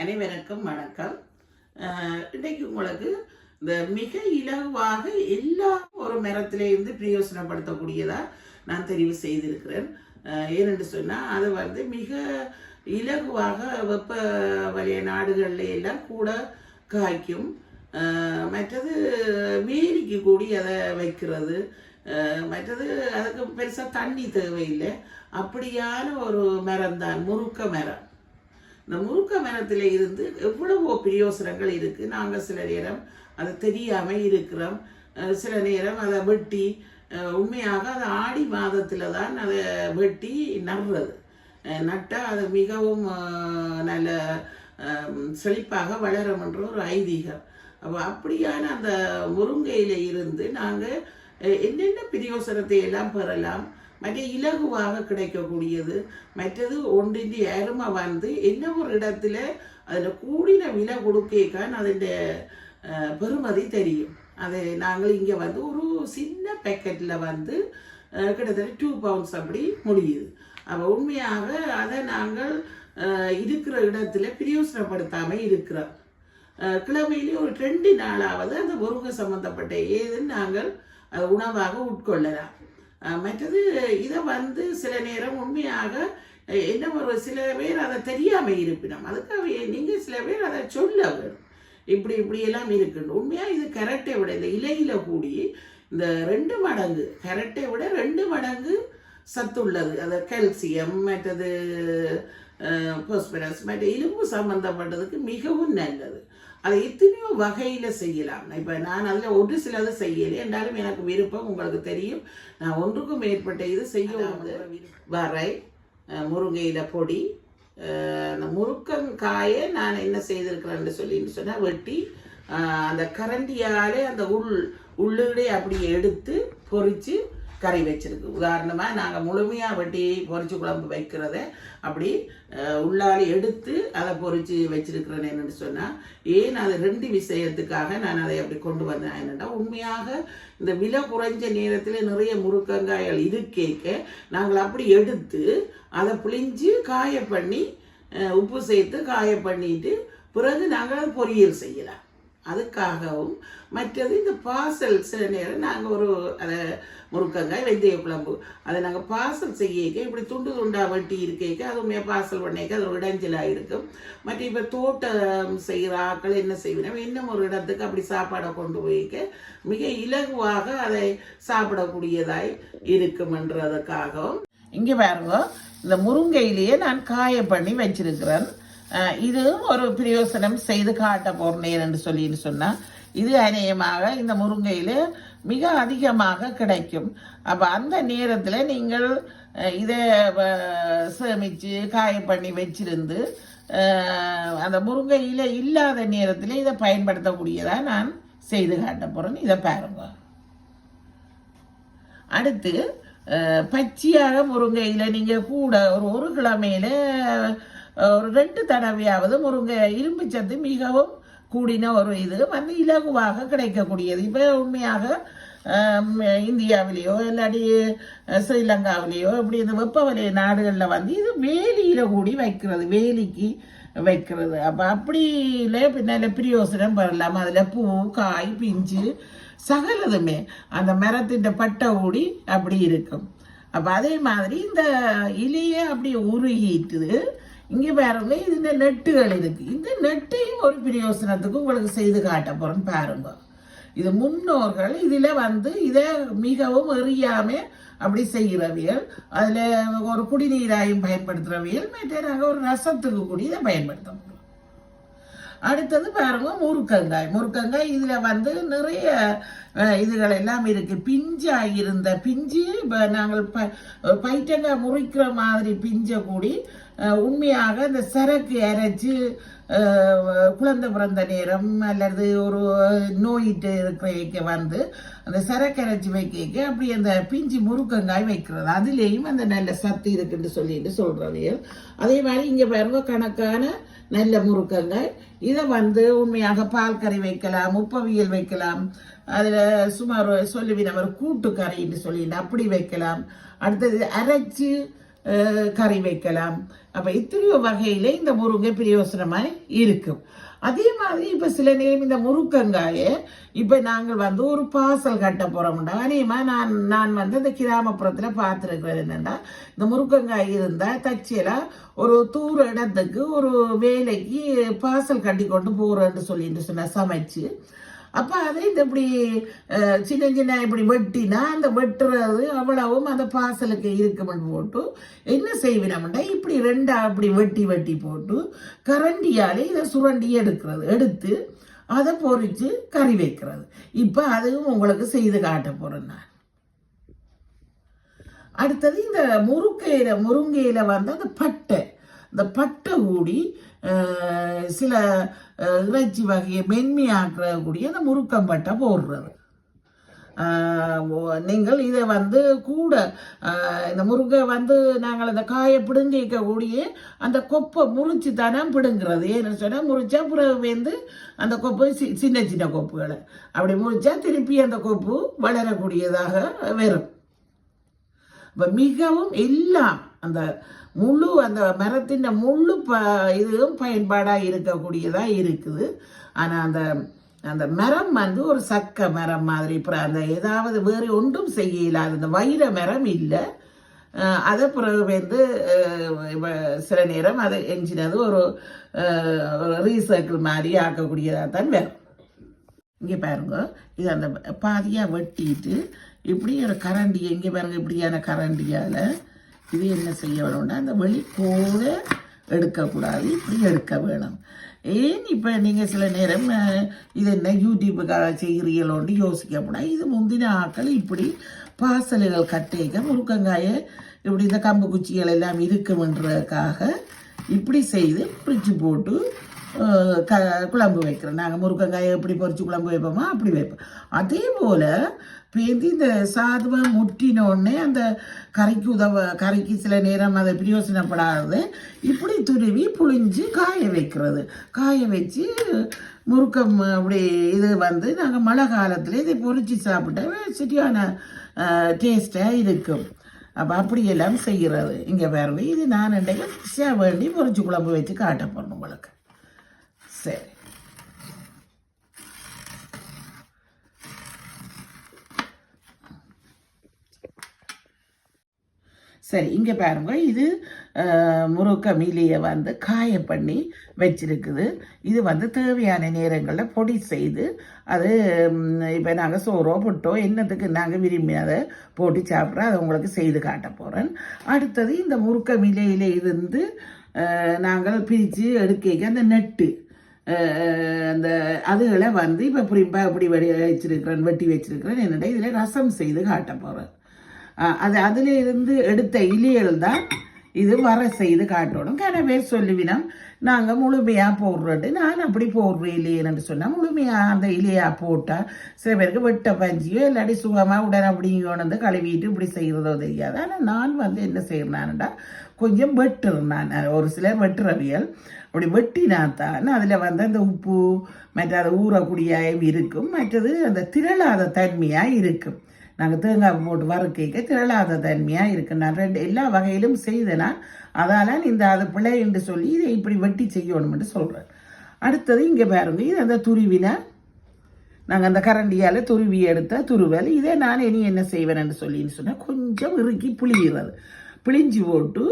அனைவருக்கும் வணக்கம். இன்றைக்கு உங்களுக்கு இந்த மிக இலகுவாக எல்லா ஒரு மரத்திலேருந்து பிரயோசனப்படுத்தக்கூடியதாக நான் தெரிவு செய்திருக்கிறேன். ஏனென்று சொன்னால் அது வந்து மிக இலகுவாக வெப்ப வலய நாடுகள்ல எல்லாம் கூட காய்க்கும். மற்றது வேலிக்கு கூடி அதை வைக்கிறது. மற்றது அதுக்கு பெருசாக தண்ணி தேவையில்லை. அப்படியான ஒரு மரம் தான் முறுக்க மரம். இந்த முருக்க மனத்தில் இருந்து எவ்வளவோ பிரியோசனங்கள் இருக்குது நாங்கள் சில நேரம் அதை தெரியாமல் இருக்கிறோம். சில நேரம் அதை வெட்டி உண்மையாக அது ஆடி மாதத்தில் தான் அதை வெட்டி நடுறது நட்டால் அது மிகவும் நல்ல செழிப்பாக வளரும் என்ற ஒரு ஐதீகம். அப்போ அப்படியான அந்த முருங்கையில் இருந்து நாங்கள் என்னென்ன பிரியோசனத்தை எல்லாம் பெறலாம்? மற்ற இலகுவாக கிடைக்கக்கூடியது. மற்றது ஒன்றின் அருமை வந்து என்ன ஒரு இடத்துல அதில் கூடின விலை கொடுக்கான் அதன் பெருமதி தெரியும். அது நாங்கள் இங்கே வந்து ஒரு சின்ன பேக்கெட்டில் வந்து கிட்டத்தட்ட டூ பவுண்ட்ஸ் அப்படி முடியுது. அப்போ உண்மையாக அதை நாங்கள் இருக்கிற இடத்துல பிரயோசனப்படுத்தாமல் இருக்கிறோம். கிழமையிலே ஒரு ரெண்டு நாளாவது அந்த முருங்கை சம்மந்தப்பட்ட ஏதுன்னு நாங்கள் உணவாக உட்கொள்ளலாம். மற்றது இதை வந்து சில நேரம் உண்மையாக என்ன ஒரு சில பேர் அதை தெரியாமல் இருப்பினோம் அதுக்காக நீங்கள் சில பேர் அதை சொல்ல வேணும். இப்படி இப்படி எல்லாம் இருக்குன்னு உண்மையாக இது கரெக்டை விட இந்த இலையில கூடி இந்த ரெண்டு மடங்கு கரெக்டை விட ரெண்டு மடங்கு சத்துள்ளது. அது கால்சியம் மற்றது போஸ்பரஸ் மற்ற இரும்பு சம்பந்தப்பட்டதுக்கு மிகவும் நல்லது. அதை எத்தனையோ வகையில் செய்யலாம். இப்போ நான் அதில் ஒரு சிலது செய்யலை. என்றாலும் எனக்கு விருப்பம் உங்களுக்கு தெரியும். நான் ஒன்றுக்கும் மேற்பட்ட இது செய்ய வரை முருங்கையில பொடி அந்த முருக்கங்காயை நான் என்ன செய்திருக்கிறேன்னு சொல்லின்னு சொன்னால் வெட்டி அந்த கரண்டியாலே அந்த உள் உள்ளுடைய அப்படி எடுத்து பொரித்து கறி வச்சிருக்கு. உதாரணமாக நாங்கள் முழுமையாக வெட்டி பொரிச்சு குழம்பு வைக்கிறத அப்படி அஹ், எடுத்து அதை பொரிச்சு வச்சிருக்கிறேன் என்னென்னு சொன்னால் ஏன் அது ரெண்டு விஷயத்துக்காக நான் அதை அப்படி கொண்டு வந்தேன் என்னென்னா உண்மையாக இந்த விலை குறைஞ்ச நேரத்தில் நிறைய முருக்கங்காய்கள் இருக்கேக்க நாங்கள் அப்படி எடுத்து அதை புளிஞ்சு காய பண்ணி உப்பு சேர்த்து காய பண்ணிட்டு பிறகு நாங்கள் பொரியல் செய்யலாம். அதுக்காகவும் மற்றது இந்த பார்சல் சில நேரம் நாங்கள் ஒரு அதை முருக்கங்காய் வெந்தய குழம்பு அதை நாங்கள் பார்சல் செய்யக்க இப்படி துண்டு துண்டாக வெட்டி இருக்கேக்க அதுவுமே பார்சல் பண்ணிக்க அது ஒரு இடைஞ்சலாக இருக்கும். மற்ற இப்போ தோட்டம் செய்கிற ஆட்கள் என்ன செய்வேன் இன்னும் ஒரு இடத்துக்கு அப்படி சாப்பாடை கொண்டு போய்க்க மிக இலகுவாக அதை சாப்பிடக்கூடியதாய் இருக்குமென்றதுக்காகவும். இங்கே பாருங்க இந்த முருங்கையிலேயே நான் காய பண்ணி வச்சிருக்கிறேன். இது ஒரு பிரயோசனம் செய்து காட்ட போறேன் என்று சொல்லின்னு சொன்னால் இது அநேகமாக இந்த முருங்கையில் மிக அதிகமாக கிடைக்கும். அப்போ அந்த நேரத்தில் நீங்கள் இதை சேமித்து காய பண்ணி வச்சிருந்து அந்த முருங்கையில் இல்லாத நேரத்தில் இதை பயன்படுத்தக்கூடியதாக நான் செய்து காட்ட போகிறேன் இதை பாருங்க. அடுத்து பச்சையாக முருங்கையில் நீங்கள் கூட ஒரு ஒரு கிழமையில ஒரு ரெண்டு தடவையாவது முருங்கை இரும்பு சத்து மிகவும் கூடின ஒரு இது. வந்து இலகுவாக கிடைக்கக்கூடியது. இப்போ உண்மையாக இந்தியாவிலேயோ இல்லாட்டி ஸ்ரீலங்காவிலேயோ இப்படி இந்த வெப்பவலய நாடுகளில் வந்து இது வேலியில் கூடி வைக்கிறது வேலிக்கு வைக்கிறது. அப்போ அப்படியில பின்னால பிரியோசனம் பெறலாம். அதில் பூ காய் பிஞ்சு சகலதுமே அந்த மரத்தின் பட்டை ஊடி அப்படி இருக்கும். அப்போ அதே மாதிரி இந்த இலையை அப்படி உருகிட்டு இங்கே பாருங்க இதுல நெட்டுகள் இருக்கு. இந்த நெட்டையும் ஒரு பிரயோசனத்துக்கு உங்களுக்கு செய்து காட்ட போறேன்னு பாருங்க. இது முன்னோர்கள் இதில் வந்து இதை மிகவும் எறியாமல் அப்படி செய்கிறவியல் அதில் ஒரு குடிநீராயும் பயன்படுத்துகிறவியல் மற்ற நாங்கள் ஒரு ரசத்துக்கு கூட இதை பயன்படுத்த முடியும். அடுத்தது பாருங்க முருக்கங்காய். முருக்கங்காய் இதில் வந்து நிறைய இதுகள் எல்லாம் இருக்கு. பிஞ்சாக இருந்த பிஞ்சு இப்போ நாங்கள் ப பைட்டங்காய் முறிக்கிற மாதிரி பிஞ்ச கூடி உண்மையாக இந்த சரக்கு அரைச்சி குழந்தை பிறந்த நேரம் அல்லது ஒரு நோயிட்டு இருக்கிற வந்து அந்த சரக்கு அரைச்சி வைக்க அப்படி அந்த பிஞ்சு முருக்கங்காய் வைக்கிறது. அதுலேயும் அந்த நல்ல சத்து இருக்குன்னு சொல்லிட்டு சொல்றவையல் அதே மாதிரி இங்கே பாருங்க கணக்கான நல்ல முருக்கங்காய் இதை வந்து உண்மையாக பால் கறி வைக்கலாம் உப்பவியல் வைக்கலாம். அதில் சுமார் சொல்லுவின ஒரு கூட்டு கறின்னு சொல்லிட்டு அப்படி வைக்கலாம். அடுத்தது அரைச்சி கறி வைக்கலாம். அப்போ இத்தனையோ வகையில் இந்த முருங்கை பிரயோசனமாக இருக்கும். அதே மாதிரி இப்போ சில நேரம் இந்த முருக்கங்காய இப்போ நாங்கள் வந்து ஒரு பாசல் கட்ட போகிறோம்டா அநேகமா நான் நான் வந்து இந்த கிராமப்புறத்தில் பார்த்துருக்கிறேன் என்னென்னா இந்த முருக்கங்காய் இருந்தால் தச்சியெல்லாம் ஒரு தூர இடத்துக்கு ஒரு வேலைக்கு பாசல் கட்டி கொண்டு போறேன்னு சொல்லிட்டு சொன்னால் சமைச்சு அப்போ அதை இந்த இப்படி சின்ன சின்ன இப்படி வெட்டினா அந்த வெட்டுறது அவ்வளவும் அந்த பாசலுக்கு இருக்குமென்னு போட்டு என்ன செய்வினோம்னா இப்படி ரெண்டா அப்படி வெட்டி வெட்டி போட்டு கரண்டியாலே இதை சுரண்டி எடுக்கிறது. எடுத்து அதை பொறிச்சு கறி வைக்கிறது. இப்போ அதுவும் உங்களுக்கு செய்து காட்ட போகிறேன் நான். அடுத்தது இந்த முருங்கையில் முருங்கையில் வந்து அந்த பட்டை. இந்த பட்டை கூடி சில இறைச்சி வகையை மென்மையாக்கக்கூடிய அந்த முருக்கம்பட்டை போடுறது. ஓ- நீங்கள் இதை வந்து கூட இந்த முருங்கை வந்து நாங்கள் அந்த காயை பிடுங்கிக்கக்கூடிய அந்த கொப்பை முறிச்சு தானே பிடுங்கிறது. ஏன்னு சொன்னால் முறிச்சா பிறகு வந்து அந்த கொப்பு சி- சின்ன சின்ன கொப்புகளை. அப்படி முறிச்சா திருப்பி அந்த கொப்பு வளரக்கூடியதாக வரும். இப்போ மிகவும் எல்லாம் அந்த முழு அந்த மரத்தின் முழு ப இதுவும் பயன்பாடாக இருக்கக்கூடியதாக இருக்குது. ஆனால் அந்த அந்த மரம் வந்து ஒரு சக்க மரம் மாதிரி அப்புறம் அந்த ஏதாவது வேறு ஒன்றும் செய்ய இல்லாத அந்த வைர மரம் இல்லை. அதை பிறகு வந்து சில நேரம் அது எஞ்சினது ஒரு ஒரு ரீசைக்கிள் மாதிரி ஆக்கக்கூடியதாக தான் வரும். இங்கே பாருங்க இது அந்த பாதியாக வெட்டிட்டு இப்படி ஒரு கரண்டி இங்கே பாருங்க இப்படியான கரண்டியால் இது என்ன செய்ய வேணும்னா அந்த வெளிக்கோட எடுக்கக்கூடாது இப்படி எடுக்க வேணும். ஏன் இப்போ நீங்கள் சில நேரம் இது என்ன யூடியூப்புக்காக செய்கிறீங்களோன்னு யோசிக்கப்படாது இது முந்தின ஆட்கள் இப்படி பாசல்கள் கட்டேக்க முருக்கங்காயை இப்படி இந்த கம்பு குச்சிகள் எல்லாம் இருக்குமென்றதுக்காக இப்படி செய்து பிரித்து போட்டு க குழம்பு வைக்கிறோம். நாங்கள் முருங்கங்காயை எப்படி பொரிச்சு குழம்பு வைப்போமோ அப்படி வைப்போம். அதே போல் பேந்தி இந்த சாதுவை முட்டினோடனே அந்த கரைக்கு உதவ கரைக்கு சில நேரம் அதை பிரயோசனப்படாது. இப்படி துருவி புழிஞ்சு காய வைக்கிறது. காய வச்சு முறுக்கம் அப்படி இது வந்து நாங்கள் மழை காலத்தில் இதை பொறிச்சு சாப்பிட்டா சரியான டேஸ்ட்டாக இருக்கும். அப்போ அப்படியெல்லாம் செய்கிறது இங்கே வேறு இது நான் இன்றைக்கு வேண்டி பொறிச்சு குழம்பு வச்சு காட்ட போகிறேன் உங்களுக்கு. சரி. சரி இங்கே பாருங்க. இது முறுக்க மீலியை வந்து காய பண்ணி வச்சிருக்குது. இது வந்து தேவையான நேரங்களில் பொடி செய்து அது இப்போ நாங்கள் சோறோ புட்டோ என்னத்துக்கு நாங்கள் விரும்பி அதை போட்டு சாப்பிட்றோம் அதை உங்களுக்கு செய்து காட்ட போகிறேன் அடுத்தது இந்த முறுக்க மிலையில இருந்து நாங்கள் பிரித்து எடுக்க அந்த நெட்டு அந்த அதுகளை வந்து இப்போ இப்படி இப்படி வெடி வச்சிருக்கிறேன் வெட்டி வச்சிருக்கிறேன் என்னடா இதில் ரசம் செய்து காட்ட போகிறேன் அது அதில் இருந்து எடுத்த இலியல் தான் இது வர செய்து காட்டணும். கனவே சொல்லுவினம் நாங்கள் முழுமையாக போடுறது நான் அப்படி போடுறேன் இல்லையேன்னு சொன்னால் முழுமையாக அந்த இலையாக போட்டால் சில பேருக்கு வெட்ட பஞ்சியோ இல்லாட்டி சுகமாக உடனே அப்படி கொண்டு கழுவிட்டு இப்படி செய்கிறதோ தெரியாது. ஆனால் நான் வந்து என்ன செய்யறேன்னா கொஞ்சம் வெட்டுறேன் நான். ஒரு சிலர் வெட்டுறவியல். அப்படி வெட்டினாத்தான் அதில் வந்து அந்த உப்பு மற்ற அது ஊறக்கூடியாயும் இருக்கும். மற்றது அந்த திரளாத தன்மையாக இருக்கும். நாங்கள் தேங்காய் போட்டு வறுக்கைக்க திரளாத தன்மையாக இருக்கு நான் ரெண்டு எல்லா வகையிலும் செய்தனா அதால் இந்த அது பிழை என்று சொல்லி இதை இப்படி வெட்டி செய்யணும்னு சொல்கிறேன் அடுத்தது இங்கே பாருங்க இது அந்த துருவினா நாங்கள் அந்த கரண்டியால் துருவி எடுத்த துருவல். இதை நான் இனி என்ன செய்வேன்னு சொல்லின்னு சொன்னால் கொஞ்சம் இறுக்கி புளிகிறது பிழிஞ்சு போட்டு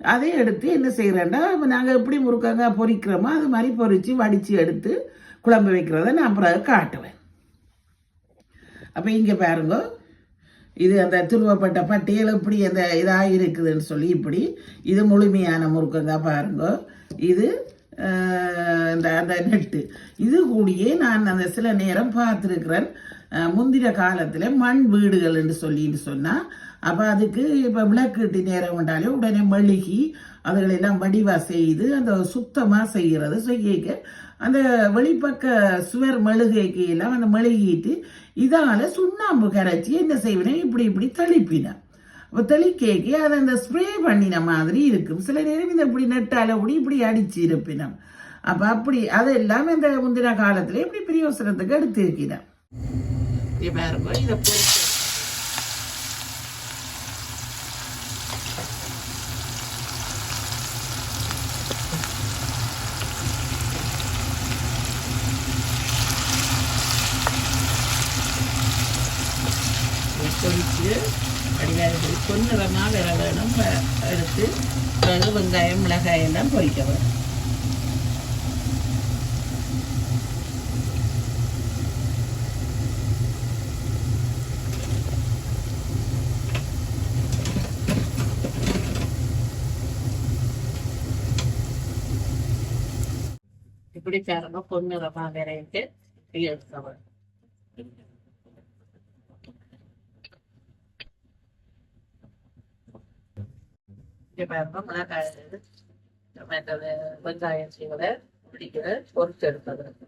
அதை எடுத்து என்ன செய்கிறேன்னா நாங்கள் எப்படி முறுக்காங்க பொறிக்கிறோமோ அது மாதிரி பொறித்து வடித்து எடுத்து குழம்பு வைக்கிறத நான் பிறகு காட்டுவேன். அப்போ இங்கே பாருங்க இது அந்த துருவப்பட்ட பட்டியல் இப்படி அந்த இதாக இருக்குதுன்னு சொல்லி இப்படி இது முழுமையான முறுக்கங்க பாருங்க. இது இந்த அந்த நெட்டு. இது கூடியே நான் அந்த சில நேரம் பார்த்துருக்கிறேன். முந்தின காலத்தில் மண் வீடுகள் என்று சொல்லின்னு சொன்னால் அப்போ அதுக்கு இப்போ விளக்கீட்டு நேரம் உண்டாலே உடனே மெழுகி அதுகளெல்லாம் வடிவாக செய்து அந்த சுத்தமாக செய்கிறது செய்ய அந்த வெளிப்பக்க சுவர் மெழுகைக்கு எல்லாம் அந்த மெழுகிட்டு இதால் சுண்ணாம்பு கரைச்சி என்ன செய்வேன் இப்படி இப்படி தெளிப்பினேன் அப்போ தெளிக்கேக்கி அதை அந்த ஸ்ப்ரே பண்ணின மாதிரி இருக்கும். சில நேரம் இந்த இப்படி நெட்டால் அப்படி இப்படி அடிச்சு இருப்பினோம் அப்போ அப்படி அதெல்லாம் இந்த முந்தின காலத்தில் இப்படி பிரயோசனத்துக்கு எடுத்திருக்கிறேன் பாருங்க இதை பொறித்து அடிவாரத்தில் பொன்னிறமாக வர வேணும் எடுத்து பிறகு வெங்காயம் மிளகாய் எல்லாம் பொறிக்க வேணும் இப்படி பாருங்க பொன்னிறமாக வரையிட்டு எடுக்க வேணும் இங்கே பாருங்க மிளகாய் வெங்காயம் செய்வதை பிடிக்கிற பொறுத்து எடுப்பதற்கு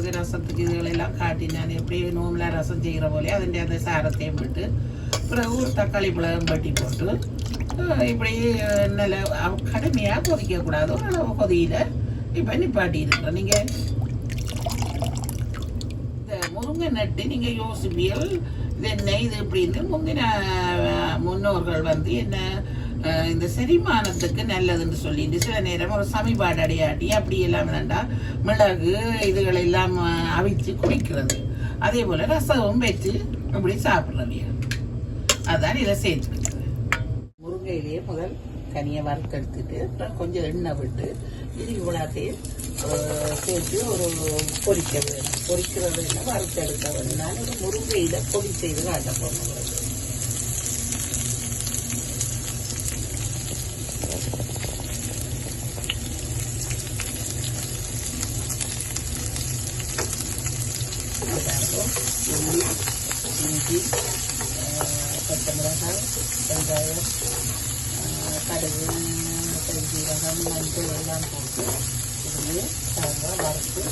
அந்த ரசத்துக்கு இதுகளெல்லாம் காட்டி நான் எப்படியே நோம்பலாக ரசம் செய்கிற போலே அதிൻ്റെ அந்த சாரத்தையும் விட்டு பிறகு ஒரு தக்காளி பழம் வெட்டி போட்டு இப்படி நல்ல கடுமையாக கொதிக்கக்கூடாது ஒரு அளவு கொதியில் இப்போ நிப்பாட்டி இருக்கிறோம் நீங்கள் இந்த முருங்கை நட்டு நீங்கள் யோசிப்பியல் இது என்ன இது இப்படின்னு முந்தின முன்னோர்கள் வந்து என்ன இந்த செரிமானத்துக்கு நல்லதுன்னு சொல்லிட்டு சில நேரம் ஒரு சமிபாடு அடையாட்டி அப்படி எல்லாம் வேண்டாம். மிளகு இதுகள் எல்லாம் அவிச்சு குடிக்கிறது. அதே போல ரசமும் வச்சு அப்படி சாப்பிட்றவிய அதான் இதை சேர்த்துக்கிறது முருங்கையிலேயே முதல் கனியை வறுத்தெடுத்துட்டு அப்புறம் கொஞ்சம் எண்ணெய் விட்டு இது இவ்வளோத்தையும் சேர்த்து ஒரு பொரிக்க வேணும். பொரிக்கிறது இல்லை வறுத்தெடுக்க வேணும். நான் முருங்கையில் பொடி செய்து காட்ட போகிறேன் உங்களுக்கு இது பாருங்க, உள்ளி இஞ்சி அஹ், பச்சை மிளகாய் வெங்காயம் அஹ், கடுகு பெருஞ்சீரகம் மஞ்சள் எல்லாம் போட்டு இதுலேயே தேங்காய் வறுத்து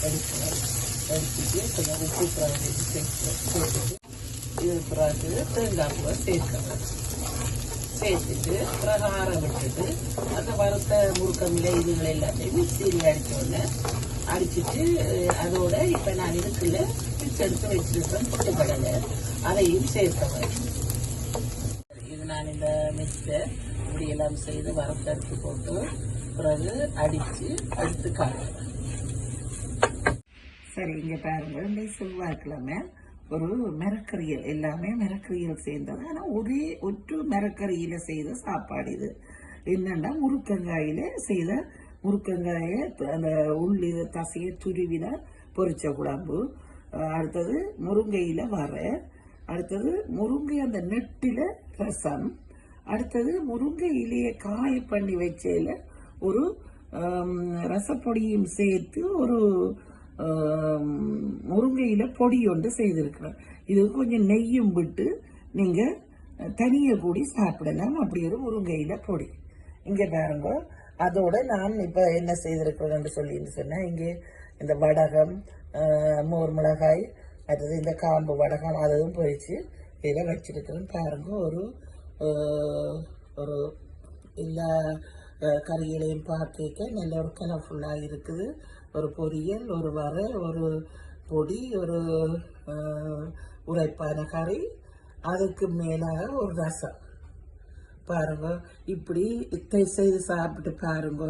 எடுக்கணும் எடுத்துட்டு கொஞ்சம் உப்பு பிறகு சேர்த்து இது பிறகு தேங்காய் பூவை சேர்க்கணும் சேர்த்துட்டு பிறகு ஆற விட்டுட்டு அந்த வறுத்த முறுக்கமில்லை இதுகள் எல்லாத்தையும் மிக்சியில் அடித்தோடனே அடிச்சுட்டு அதோட இப்போ நான் இதுக்குள்ள மிக்ஸ் எடுத்து வச்சிருக்கேன் பொட்டுக்கடலை அதையும் சேர்த்தவன் இது நான் இந்த மிக்ஸை இப்படி எல்லாம் செய்து வறுத்தெடுத்து போட்டு பிறகு அடித்து அடுத்து காட்டுறேன் சரி இங்கே பாருங்க. இந்த செவ்வாய்க்கிழமை ஒரு மிரக்கறியல். எல்லாமே மிரக்கறியல் சேர்ந்தது. ஆனால் ஒரே ஒற்று மிரக்கறியில் செய்த சாப்பாடு இது. என்னென்னா முருக்கங்காயில் செய்த முருக்கங்காயை அந்த உள்ளி தசையை துருவில பொரிச்ச குழம்பு. அடுத்தது முருங்கையில் வர அடுத்தது முருங்கை அந்த நெட்டில் ரசம். அடுத்தது முருங்கை இலையை காய பண்ணி வச்சதில் ஒரு ரசப்பொடியும் சேர்த்து ஒரு முருங்கையில் பொடி ஒன்று செய்திருக்கிறேன். இது கொஞ்சம் நெய்யும் விட்டு நீங்கள் தனியை கூடி சாப்பிடலாம். அப்படி ஒரு முருங்கையில் பொடி. இங்கே பாருங்க. அதோட நான் இப்போ என்ன செய்திருக்கிறேன்னு சொல்லின்னு சொன்னேன். இங்கே இந்த வடகம் மோர் மிளகாய் அடுத்தது இந்த காம்பு வடகம் அதுவும் பொரிச்சு இதில் வச்சிருக்கிறேன். பாருங்க. ஒரு ஒரு எல்லா கறிகளையும் பார்த்துக்க நல்ல ஒரு கலர்ஃபுல்லாக இருக்குது. ஒரு பொரியல் ஒரு வரை ஒரு பொடி ஒரு உரைப்பான கறி அதுக்கு மேலாக ஒரு ரசம். பாருங்க இப்படி இத்தை செய்து சாப்பிட்டு பாருங்க.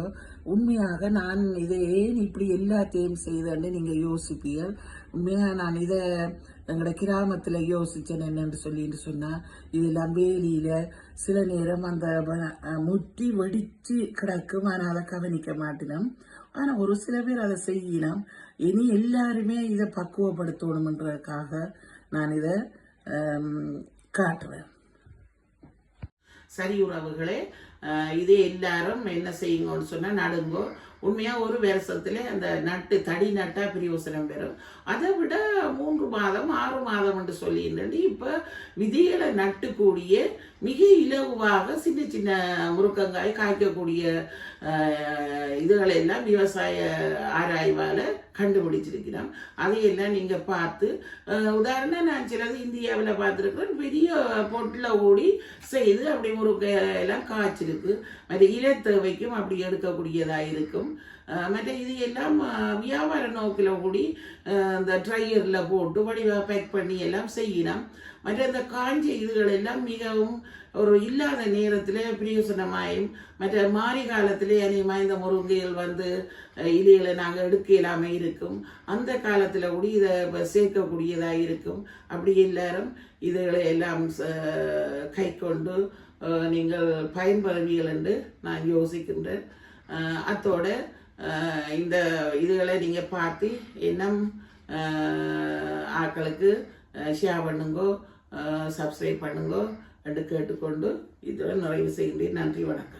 உண்மையாக நான் இதை ஏன் இப்படி எல்லாத்தையும் செய்தேன்னு நீங்கள் யோசிப்பீர்கள் உண்மையாக நான் இதை எங்களோட கிராமத்தில் யோசித்தேன் என்னென்னு சொல்லிட்டு சொன்னால் இதெல்லாம் வேலியில சில நேரம் அந்த முட்டி வெடித்து கிடக்கும். ஆனால் அதை கவனிக்க மாட்டினோம். ஆனால் ஒரு சில பேர் அதை செய்யலாம். இனி எல்லாருமே இதை பக்குவப்படுத்தணுமன்றதுக்காக நான் இதை காட்டுறேன். சரி உறவுகளே இது எல்லாரும் என்ன செய்யுங்கன்னு சொன்னால் நடுங்கோ. உண்மையாக ஒரு வருஷத்துல அந்த நட்டு தடி நட்டால் பிரயோசனம் பெறும். அதை விட மூன்று மாதம் ஆறு மாதம் என்று சொல்லியிருந்தேன். இப்போ விதிகளை நட்டுக்கூடிய மிக இலகுவாக சின்ன சின்ன முருக்கங்காய் காய்க்கக்கூடிய இதுகளெல்லாம் விவசாய ஆராய்வால் கண்டுபிடிச்சிருக்கிறான். அதையெல்லாம் நீங்கள் பார்த்து உதாரணம் நான் சிலது இந்தியாவில் பார்த்துருக்குறேன். பெரிய பொட்டில் ஓடி செய்து அப்படி முருக்கை எல்லாம் காய்ச்சிருக்கு மற்ற இலத்தேவைக்கும் அப்படி எடுக்கக்கூடியதாக இருக்கும். மற்ற இது எல்லாம் வியாபார நோக்கில் கூடி இந்த ட்ரையரில் போட்டு வடிவாக பேக் பண்ணி எல்லாம் செய்யலாம். மற்ற இந்த காஞ்ச இதுகள் எல்லாம் மிகவும் ஒரு இல்லாத நேரத்தில் பிரயோசனமாயும் மற்ற மாறி காலத்திலே அநேகமாக இந்த முருங்கைகள் வந்து இலைகளை நாங்கள் எடுக்க இல்லாமல் இருக்கும். அந்த காலத்தில் கூட இதை சேர்க்கக்கூடியதாக இருக்கும். அப்படி எல்லாரும் இதுகளை எல்லாம் ச- கை கொண்டு நீங்கள் பயன்பெறுவீர்கள் என்று நான் யோசிக்கின்றேன். அஹ், அத்தோட இந்த இதுகளை நீங்கள் பார்த்து இன்னும் ஆக்களுக்கு ஷேர் பண்ணுங்கோ சப்ஸ்கிரைப் பண்ணுங்கோ என்று கேட்டுக்கொண்டு இதோட நிறைவு செய்கின்றேன். நன்றி வணக்கம்.